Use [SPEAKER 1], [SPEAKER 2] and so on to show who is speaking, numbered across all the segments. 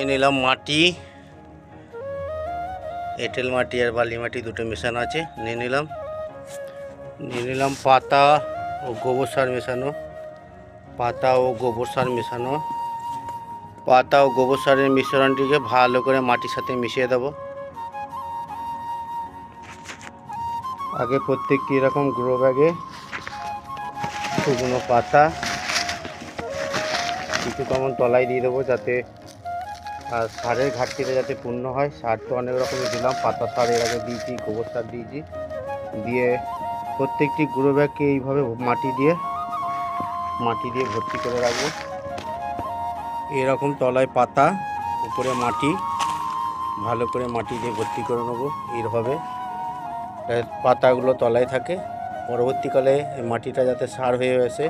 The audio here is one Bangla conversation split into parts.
[SPEAKER 1] এ নিলাম মাটি। এঁটেল মাটি আর বালি মাটি দুটো মেশানো আছে, নিয়ে নিলাম। নিয়ে নিলাম পাতা ও গোবর সার মেশানো। পাতা ও গোবর সার মেশানো। পাতা ও গোবর সারের মিশ্রণটিকে ভালো করে মাটির সাথে মিশিয়ে দেবো। আগে প্রত্যেকটি এরকম গ্রো ব্যাগে শুকনো পাতা, কিছু কমন তলায় দিয়ে দেবো যাতে আর সারের ঘাটতিটা যাতে পূর্ণ হয়, সার তো অনেক রকমের দিলাম, পাতা সার এর আগে দিয়েছি, গোবর সার দিয়েছি। দিয়ে প্রত্যেকটি গ্রো ব্যাগকে এইভাবে মাটি দিয়ে মাটি দিয়ে ভর্তি করে রাখব। এরকম তলায় পাতা, উপরে মাটি, ভালো করে মাটি দিয়ে ভর্তি করে নেব এইভাবে। পাতাগুলো তলায় থাকে। পরবর্তীকালে মাটিটা যাতে সার হয়ে আসে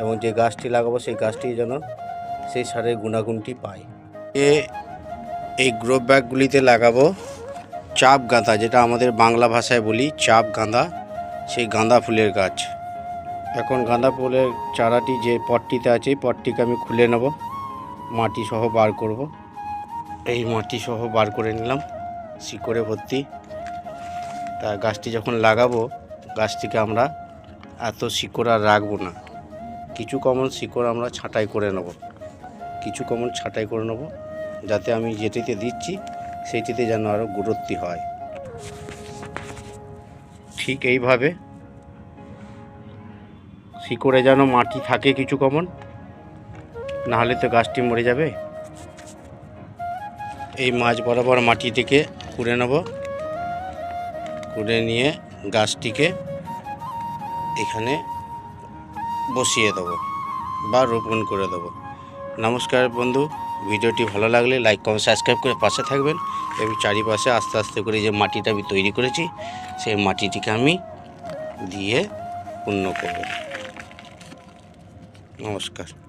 [SPEAKER 1] এবং যে গাছটি লাগাবো, সেই গাছটি যেন সেই সারের গুণাগুণটি পায়। এই গ্রো ব্যাগগুলিতে লাগাবো চাপ গাঁদা যেটা আমাদের বাংলা ভাষায় বলি চাপ গাঁদা সেই গাঁদা ফুলের গাছ। এখন গাঁদা ফুলের চারাটি যে পটটিতে আছে পটটিকে আমি খুলে নেব মাটি সহ বার করব। এই মাটি সহ বার করে নিলাম, শিকড়ে ভর্তি। তা গাছটি যখন লাগাবো, গাছটিকে আমরা এত শিকড় আর রাখব না। কিছু কমন শিকড় আমরা ছাঁটাই করে নেব। কিছু কমন ছাঁটাই করে নেব, যাতে আমি যেটিতে দিচ্ছি, সেইটিতে যেন আরও গুরুত্ব হয়। ঠিক এইভাবে শিকড়ে যেন মাটি থাকে কিছু কমন নাহলে তো গাছটি মরে যাবে। এই মাছ বরাবর মাটিটিকে কুড়ে নেব, কুড়ে নিয়ে গাছটিকে এখানে বসিয়ে দেবো বা রোপণ করে দেবো। নমস্কার বন্ধু। ভিডিওটি ভালো লাগলে লাইক, কমেন্ট, সাবস্ক্রাইব করে পাশে থাকবেন। এবং চারিপাশে আস্তে আস্তে করে যে মাটিটা আমি তৈরি করেছি, সেই মাটিটিকে আমি দিয়ে পূর্ণ করব। নমস্কার।